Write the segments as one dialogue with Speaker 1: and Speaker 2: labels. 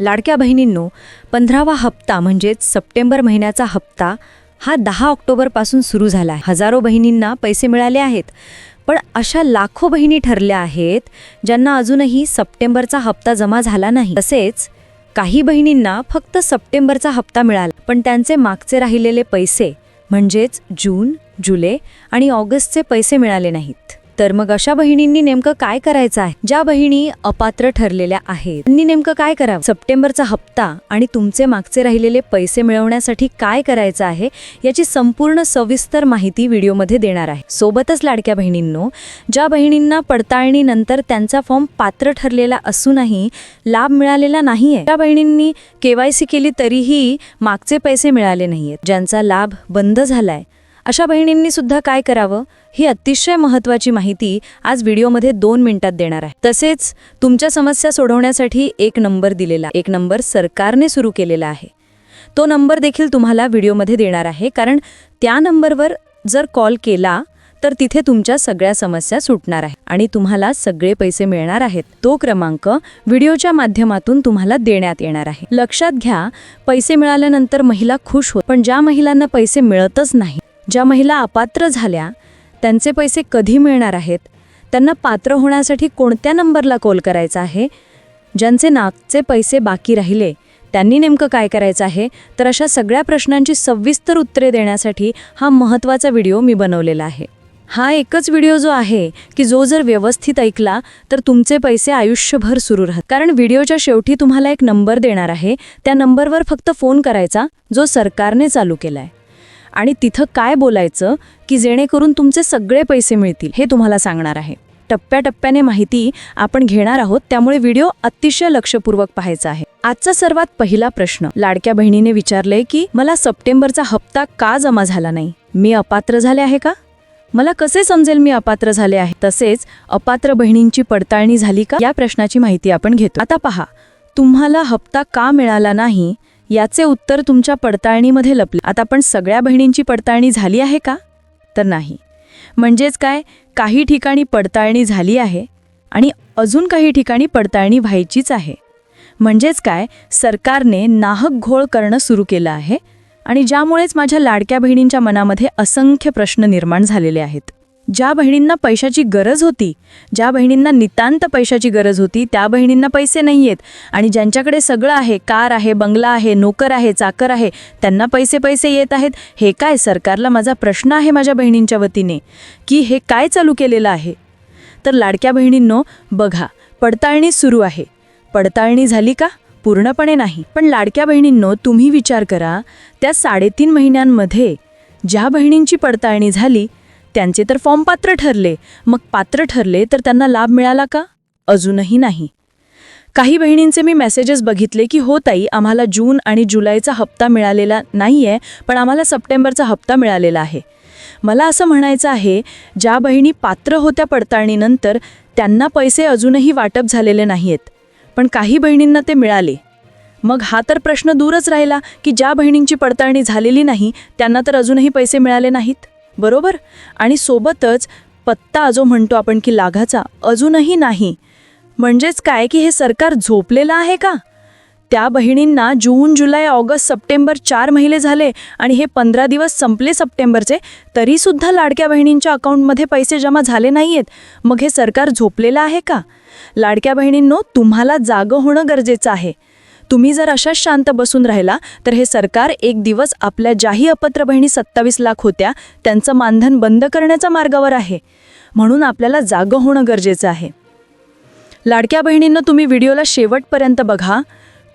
Speaker 1: लाडक्या बहिणींनो पंधरावा हप्ता म्हणजेच सप्टेंबर महिन्याचा हप्ता हा दहा ऑक्टोबरपासून सुरू झाला आहे. हजारो बहिणींना पैसे मिळाले आहेत पण अशा लाखो बहिणी ठरल्या आहेत ज्यांना अजूनही सप्टेंबरचा हप्ता जमा झाला नाही. तसेच काही बहिणींना फक्त सप्टेंबरचा हप्ता मिळाला पण त्यांचे मागचे राहिलेले पैसे म्हणजेच जून जुलै आणि ऑगस्टचे पैसे मिळाले नाहीत. तर मग अशा बहिणींनी नेमकं काय करायचं आहे? ज्या बहिणी अपात्र ठरलेल्या आहेत त्यांनी नेमकं काय करावं? सप्टेंबरचा हप्ता आणि तुमचे मागचे राहिलेले पैसे मिळवण्यासाठी काय करायचं आहे याची संपूर्ण सविस्तर माहिती व्हिडिओमध्ये देणार आहे. सोबतच लाडक्या बहिणींनो ज्या बहिणींना पडताळणीनंतर त्यांचा फॉर्म पात्र ठरलेला असूनही लाभ मिळालेला नाहीये त्या बहिणींनी केवायसी केली तरीही मागचे पैसे मिळाले नाहीयेत. ज्यांचा लाभ बंद झालाय अशा बहिणींनी सुद्धा काय करावं ही अतिशय महत्त्वाची माहिती आज व्हिडिओमध्ये दोन मिनिटात देणार आहे. तसेच तुमच्या समस्या सोडवण्यासाठी एक नंबर दिलेला एक नंबर सरकारने सुरू केलेला आहे. तो नंबर देखील तुम्हाला व्हिडिओमध्ये देणार आहे कारण त्या नंबरवर जर कॉल केला तर तिथे तुमच्या सगळ्या समस्या सुटणार आहे आणि तुम्हाला सगळे पैसे मिळणार आहेत. तो क्रमांक व्हिडिओच्या माध्यमातून तुम्हाला देण्यात येणार आहे. लक्षात घ्या पैसे मिळाल्यानंतर महिला खुश होत पण ज्या महिलांना पैसे मिळतच नाही ज्या महिला अपात्र झाल्या त्यांचे पैसे कधी मिळणार आहेत? त्यांना पात्र होण्यासाठी कोणत्या नंबरला कॉल करायचा आहे? ज्यांचे नागचे पैसे बाकी राहिले त्यांनी नेमकं काय करायचं आहे? तर अशा सगळ्या प्रश्नांची सविस्तर उत्तरे देण्यासाठी हा महत्त्वाचा व्हिडिओ मी बनवलेला आहे. हा एकच व्हिडिओ जो आहे की जो जर व्यवस्थित ऐकला तर तुमचे पैसे आयुष्यभर सुरू राहत कारण व्हिडिओच्या शेवटी तुम्हाला एक नंबर देणार आहे. त्या नंबरवर फक्त फोन करायचा जो सरकारने चालू केला आहे आणि तिथं काय बोलायचं की जेणेकरून तुमचे सगळे पैसे मिळतील हे तुम्हाला सांगणार आहे. टप्प्याटप्प्याने माहिती आपण घेणार आहोत त्यामुळे व्हिडिओ अतिशय लक्षपूर्वक पाहायचा आहे. आजचा सर्वात पहिला प्रश्न लाडक्या बहिणीने विचारलंय की मला सप्टेंबरचा हप्ता का जमा झाला नाही? मी अपात्र झाले आहे का? मला कसे समजेल मी अपात्र झाले आहे? तसेच अपात्र बहिणींची पडताळणी झाली का? या प्रश्नाची माहिती आपण घेतो. आता पहा तुम्हाला हप्ता का मिळाला नाही याचे उत्तर तुमच्या पडताळणीमध्ये लपले. आता आपण सगळ्या बहिणींची पडताळणी झाली आहे का? तर नाही. म्हणजेच काय? काही ठिकाणी पडताळणी झाली आहे आणि अजून काही ठिकाणी पडताळणी व्हायचीच आहे. म्हणजेच काय? सरकारने नाहक घोळ करणं सुरू केलं आहे आणि ज्यामुळेच माझ्या लाडक्या बहिणींच्या मनामध्ये असंख्य प्रश्न निर्माण झालेले आहेत. ज्या बहिणींना पैशाची गरज होती ज्या बहिणींना नितांत पैशाची गरज होती त्या बहिणींना पैसे नाही आहेत आणि ज्यांच्याकडे सगळं आहे कार आहे बंगला आहे नोकर आहे चाकर आहे त्यांना पैसे पैसे येत आहेत. हे काय सरकारला माझा प्रश्न आहे माझ्या बहिणींच्या वतीने? की हे काय चालू केलेलं आहे? तर लाडक्या बहिणींनो बघा पडताळणी सुरू आहे. पडताळणी झाली का? पूर्णपणे नाही. पण लाडक्या बहिणींनो तुम्ही विचार करा त्या साडेतीन महिन्यांमध्ये ज्या बहिणींची पडताळणी झाली त्यांचे तर फॉर्म पात्र ठरले. मग पात्र ठरले तर त्यांना लाभ मिळाला का? अजूनही नाही. काही बहिणींचे मी मेसेजेस बघितले की हो ताई आम्हाला जून आणि जुलैचा हप्ता मिळालेला नाही आहे पण आम्हाला सप्टेंबरचा हप्ता मिळालेला आहे. मला असं म्हणायचं आहे ज्या बहिणी पात्र होत्या पडताळणीनंतर त्यांना पैसे अजूनही वाटप झालेले नाही आहेत पण काही बहिणींना ते मिळाले. मग हा तर प्रश्न दूरच राहिला की ज्या बहिणींची पडताळणी झालेली नाही त्यांना तर अजूनही पैसे मिळाले नाहीत? बरोबर? आणि सोबतच पत्ता जो म्हणतो आपण की लाघाचा अजूनही नाही. म्हणजेच काय की हे सरकार झोपलेलं आहे का? त्या बहिणींना जून जुलै ऑगस्ट सप्टेंबर चार महिने झाले आणि हे पंधरा दिवस संपले सप्टेंबरचे तरीसुद्धा लाडक्या बहिणींच्या अकाउंटमध्ये पैसे जमा झाले नाही आहेत मग हे सरकार झोपलेलं आहे का? लाडक्या बहिणींनो तुम्हाला जागं होणं गरजेचं आहे. तुम्ही जर अशाच शांत बसून राहिला तर हे सरकार एक दिवस आपल्या ज्याही अपत्र बहिणी सत्तावीस लाख होत्या त्यांचं मानधन बंद करण्याच्या मार्गावर आहे. म्हणून आपल्याला जागं होणं गरजेचं आहे. लाडक्या बहिणींना तुम्ही व्हिडिओला शेवटपर्यंत बघा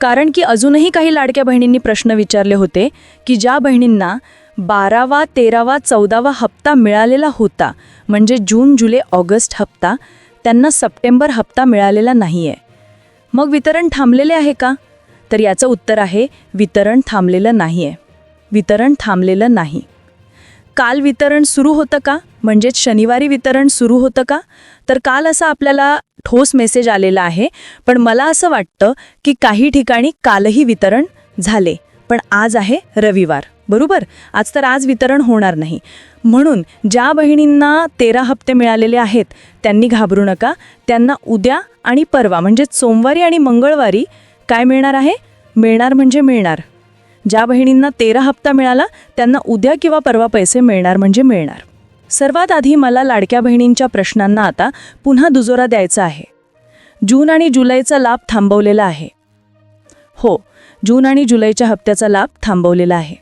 Speaker 1: कारण की अजूनही काही लाडक्या बहिणींनी प्रश्न विचारले होते की ज्या बहिणींना बारावा तेरावा चौदावा हप्ता मिळालेला होता म्हणजे जून जुलै ऑगस्ट हप्ता त्यांना सप्टेंबर हप्ता मिळालेला नाही आहे मग वितरण थांबलेले आहे का? तर याचं उत्तर आहे वितरण थांबलेलं नाही आहे वितरण थांबलेलं नाही. काल वितरण सुरू होतं का? म्हणजेच शनिवारी वितरण सुरू होतं का? तर काल असा आपल्याला ठोस मेसेज आलेला आहे पण मला असं वाटतं की काही ठिकाणी कालही वितरण झाले पण आज आहे रविवार बरोबर? आज तर आज वितरण होणार नाही. म्हणून ज्या बहिणींना तेरा हप्ते मिळालेले आहेत त्यांनी घाबरू नका. त्यांना उद्या आणि परवा म्हणजेच सोमवारी आणि मंगळवारी
Speaker 2: काय मिळणार आहे? मिळणार म्हणजे मिळणार. ज्या बहिणींना तेरा हप्ता मिळाला त्यांना उद्या किंवा परवा पैसे मिळणार म्हणजे मिळणार. सर्वात आधी मला लाडक्या बहिणींच्या प्रश्नांना आता पुन्हा दुजोरा द्यायचा आहे. जून आणि जुलैचा लाभ थांबवलेला आहे. हो जून आणि जुलैच्या हप्त्याचा लाभ थांबवलेला आहे.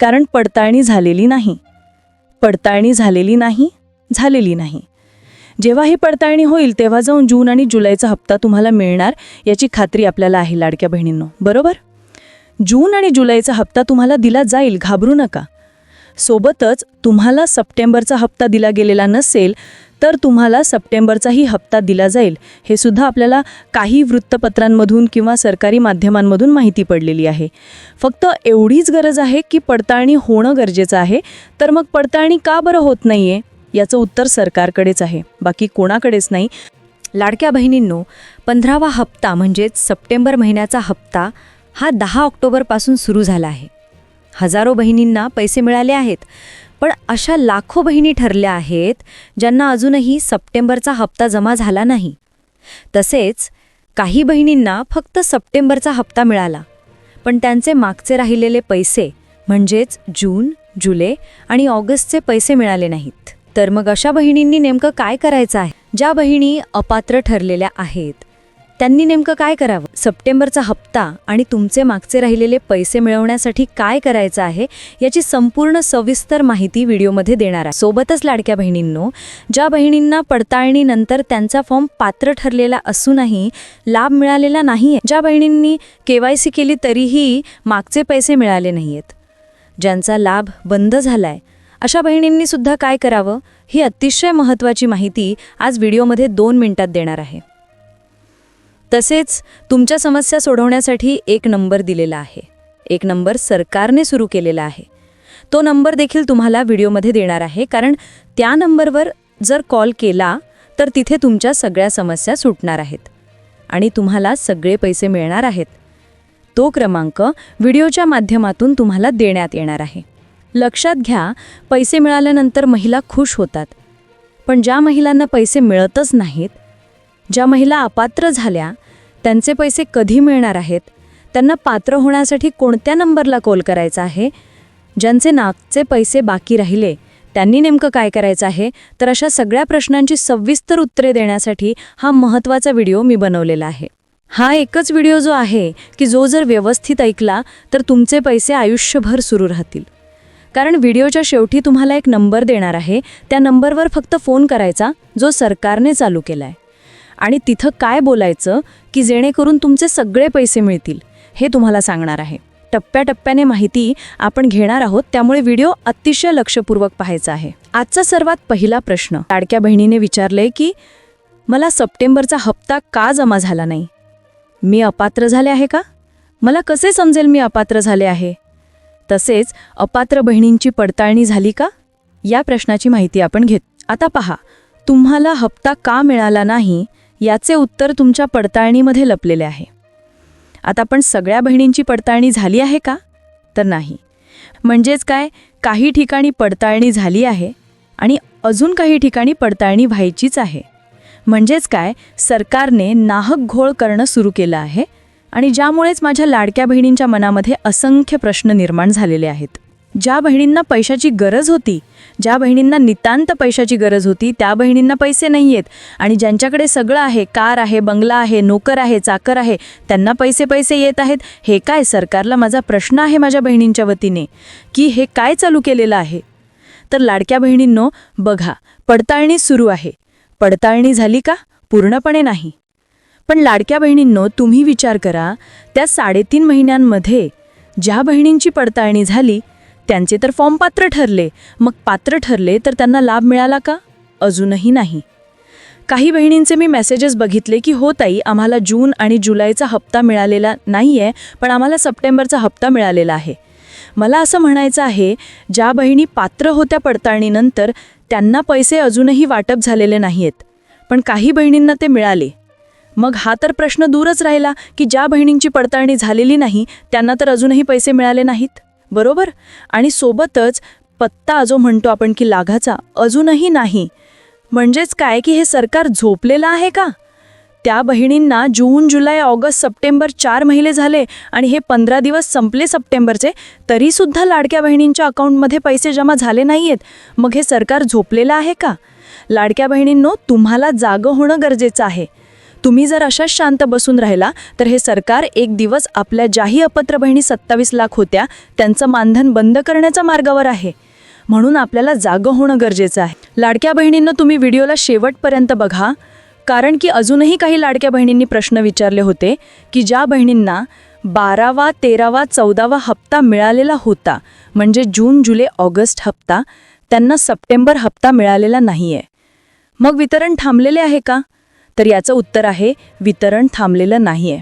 Speaker 2: कारण पडताळणी झालेली नाही. पडताळणी झालेली नाही झालेली नाही. जेव्हा ही पडताळणी होईल तेव्हा जाऊन जून आणि जुलैचा हप्ता तुम्हाला मिळणार याची खात्री आपल्याला आहे लाडक्या बहिणींनो. बरोबर? जून आणि जुलैचा हप्ता तुम्हाला दिला जाईल घाबरू नका. सोबतच तुम्हाला सप्टेंबरचा हप्ता दिला गेलेला नसेल तर तुम्हाला सप्टेंबरचाही हप्ता दिला जाईल. हे सुद्धा आपल्याला काही वृत्तपत्रांमधून किंवा सरकारी माध्यमांमधून माहिती पडलेली आहे. फक्त एवढीच गरज आहे की पडताळणी होणं गरजेचं आहे. तर मग पडताळणी का बरं होत नाही आहे याचं उत्तर सरकारकडेच आहे. बाकी कोणाकडेच नाही.
Speaker 1: लाडक्या बहिणींनो पंधरावा हप्ता म्हणजेच सप्टेंबर महिन्याचा हप्ता हा दहा ऑक्टोबरपासून सुरू झाला आहे. हजारो बहिणींना पैसे मिळाले आहेत पण अशा लाखो बहिणी ठरल्या आहेत ज्यांना अजूनही सप्टेंबरचा हप्ता जमा झाला नाही. तसेच काही बहिणींना फक्त सप्टेंबरचा हप्ता मिळाला पण त्यांचे मागचे राहिलेले पैसे म्हणजेच जून जुलै आणि ऑगस्टचे पैसे मिळाले नाहीत. तर मग अशा बहिणींनी नेमकं काय करायचं आहे? ज्या बहिणी अपात्र ठरलेल्या आहेत त्यांनी नेमकं काय करावं? सप्टेंबरचा हप्ता आणि तुमचे मागचे राहिलेले पैसे मिळवण्यासाठी काय करायचं आहे याची संपूर्ण सविस्तर माहिती व्हिडिओमध्ये देणार आहे. सोबतच लाडक्या बहिणींनो ज्या बहिणींना पडताळणीनंतर त्यांचा फॉर्म पात्र ठरलेला असूनही लाभ मिळालेला नाही ज्या बहिणींनी के वाय सी केली तरीही मागचे पैसे मिळाले नाहीयेत. ज्यांचा लाभ बंद झालाय अशा बहिणींनी सुद्धा काय करावं ही अतिशय महत्त्वाची माहिती आज व्हिडिओमध्ये दोन मिनिटात देणार आहे. तसेच तुमच्या समस्या सोडवण्यासाठी एक नंबर दिलेला आहे. एक नंबर सरकारने सुरू केलेला आहे. तो नंबर देखील तुम्हाला व्हिडिओमध्ये देणार आहे कारण त्या नंबरवर जर कॉल केला तर तिथे तुमच्या सगळ्या समस्या सुटणार आहेत आणि तुम्हाला सगळे पैसे मिळणार आहेत. तो क्रमांक व्हिडिओच्या माध्यमातून तुम्हाला देण्यात येणार आहे. लक्षात घ्या पैसे मिळाल्यानंतर महिला खुश होतात. पण ज्या महिलांना पैसे मिळतच नाहीत ज्या महिला अपात्र झाल्या त्यांचे पैसे कधी मिळणार आहेत? त्यांना पात्र होण्यासाठी कोणत्या नंबरला कॉल करायचा आहे? ज्यांचे नागचे पैसे बाकी राहिले त्यांनी नेमकं काय करायचं आहे? तर अशा सगळ्या प्रश्नांची सविस्तर उत्तरे देण्यासाठी हा महत्त्वाचा व्हिडिओ मी बनवलेला आहे. हा एकच व्हिडिओ जो आहे की जो जर व्यवस्थित ऐकला तर तुमचे पैसे आयुष्यभर सुरू राहतील. कारण व्हिडिओच्या शेवटी तुम्हाला एक नंबर देणार आहे. त्या नंबरवर फक्त फोन करायचा जो सरकारने चालू केला आहे आणि तिथं काय बोलायचं की जेणेकरून तुमचे सगळे पैसे मिळतील हे तुम्हाला सांगणार आहे. टप्प्याटप्प्याने माहिती आपण घेणार आहोत त्यामुळे व्हिडिओ अतिशय लक्षपूर्वक पाहायचा आहे. आजचा सर्वात पहिला प्रश्न. लाडक्या बहिणीने विचारलंय की मला सप्टेंबरचा हप्ता का जमा झाला नाही? मी अपात्र झाले आहे का? मला कसे समजेल मी अपात्र झाले आहे? तसेच अपात्र बहिणींची पडताळणी झाली का? या प्रश्नाची माहिती आपण घेत आता पहा तुम्हाला हप्ता का मिळाला नाही याचे उत्तर तुमच्या पडताळणीमध्ये लपलेले आहे. आता पण सगळ्या बहिणींची पडताळणी झाली आहे का? तर नाही. म्हणजेच काय? काही ठिकाणी पडताळणी झाली आहे आणि अजून काही ठिकाणी पडताळणी व्हायचीच आहे. म्हणजेच काय? सरकारने नाहक घोळ करणं सुरू केलं आहे आणि ज्यामुळेच माझ्या लाडक्या बहिणींच्या मनामध्ये असंख्य प्रश्न निर्माण झालेले आहेत. ज्या बहिणींना पैशाची गरज होती ज्या बहिणींना नितांत पैशाची गरज होती त्या बहिणींना पैसे नाही आहेत आणि ज्यांच्याकडे सगळं आहे कार आहे बंगला आहे नोकर आहे चाकर आहे त्यांना पैसे पैसे येत आहेत हे काय सरकारला माझा प्रश्न आहे माझ्या बहिणींच्या वतीने? की हे काय चालू केलेलं आहे? तर लाडक्या बहिणींनो बघा पडताळणी सुरू आहे. पडताळणी झाली का? पूर्णपणे नाही. पण लाडक्या बहिणींनो तुम्ही विचार करा त्या साडेतीन महिन्यांमध्ये ज्या बहिणींची पडताळणी झाली त्यांचे तर फॉर्म पात्र ठरले. मग पात्र ठरले तर त्यांना लाभ मिळाला का? अजूनही नाही. काही बहिणींचे मी मेसेजेस बघितले की हो ताई आम्हाला जून आणि जुलैचा हप्ता मिळालेला नाही आहे पण आम्हाला सप्टेंबरचा हप्ता मिळालेला आहे. मला असं म्हणायचं आहे ज्या बहिणी पात्र होत्या पडताळणीनंतर त्यांना पैसे अजूनही वाटप झालेले नाही आहेत पण काही बहिणींना ते मिळाले. मग हा तर प्रश्न दूरच राहिला की ज्या बहिणींची पडताळणी झालेली नाही त्यांना तर अजूनही पैसे मिळाले नाहीत. बरोबर? आणि सोबतच पत्ता जो म्हणतो आपण की लाघाचा अजूनही नाही. म्हणजेच काय की हे सरकार झोपलेलं आहे का?
Speaker 2: त्या बहिणींना जून जुलै ऑगस्ट सप्टेंबर चार महिने झाले आणि हे पंधरा दिवस संपले सप्टेंबरचे तरीसुद्धा लाडक्या बहिणींच्या अकाउंटमध्ये पैसे जमा झाले नाही आहेत मग हे सरकार झोपलेलं आहे का? लाडक्या बहिणींनो तुम्हाला जागं होणं गरजेचं आहे. तुम्ही जर अशाच शांत बसून राहिला तर हे सरकार एक दिवस आपल्या ज्याही अपत्र बहिणी सत्तावीस लाख होत्या त्यांचं मानधन बंद करण्याच्या मार्गावर आहे. म्हणून आपल्याला जागं होणं गरजेचं आहे. लाडक्या बहिणींना तुम्ही व्हिडिओला शेवटपर्यंत बघा कारण की अजूनही काही लाडक्या बहिणींनी प्रश्न विचारले होते की ज्या बहिणींना बारावा तेरावा चौदावा हप्ता मिळालेला होता म्हणजे जून जुलै ऑगस्ट हप्ता त्यांना सप्टेंबर हप्ता मिळालेला नाही आहे मग वितरण थांबलेले आहे का? तर याचं उत्तर आहे वितरण थांबलेलं नाही आहे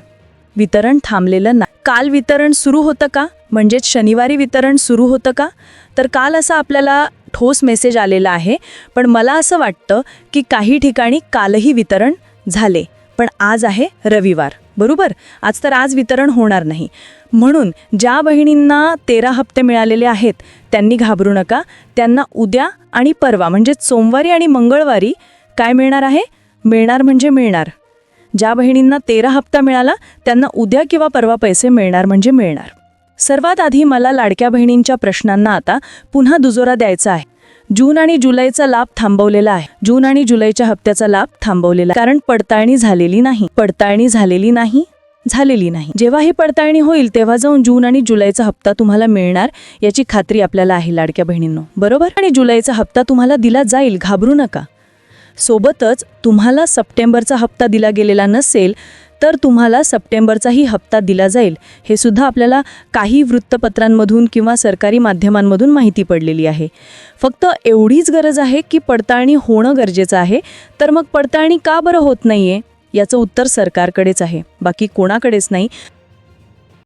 Speaker 2: वितरण थांबलेलं नाही काल वितरण सुरू होतं का? म्हणजेच शनिवारी वितरण सुरू होतं का? तर काल असा आपल्याला ठोस मेसेज आलेला आहे पण मला असं वाटतं की काही ठिकाणी कालही वितरण झाले पण आज आहे रविवार बरोबर? आज तर आज वितरण होणार नाही. म्हणून ज्या बहिणींना तेरा हप्ते मिळालेले आहेत त्यांनी घाबरू नका त्यांना उद्या आणि परवा म्हणजेच सोमवारी आणि मंगळवारी काय मिळणार आहे? मिळणार म्हणजे मिळणार. ज्या बहिणींना तेरा हप्ता मिळाला त्यांना उद्या किंवा परवा पैसे मिळणार म्हणजे मिळणार. सर्वात आधी मला लाडक्या बहिणींच्या प्रश्नांना आता पुन्हा दुजोरा द्यायचा आहे. जून आणि जुलैचा लाभ थांबवलेला आहे. जून आणि जुलैच्या हप्त्याचा लाभ थांबवलेला आहे. कारण पडताळणी झालेली नाही. पडताळणी झालेली नाही. झालेली नाही. जेव्हा ही पडताळणी होईल तेव्हा जाऊन जून आणि जुलैचा हप्ता तुम्हाला मिळणार याची खात्री आपल्याला आहे लाडक्या बहिणींनो. बरोबर? आणि जुलैचा हप्ता तुम्हाला दिला जाईल. घाबरू नका. सोबतच तुम्हाला सप्टेंबरचा हप्ता दिला गेलेला नसेल तर तुम्हाला सप्टेंबरचाही हप्ता दिला जाईल. हे सुद्धा आपल्याला काही वृत्तपत्रांमधून किंवा सरकारी माध्यमांमधून माहिती पडलेली आहे. फक्त एवढीच गरज आहे की पडताळणी होणं गरजेचं आहे. तर मग पडताळणी का बरं होत नाही आहे याचं उत्तर सरकारकडेच आहे. बाकी कोणाकडेच नाही.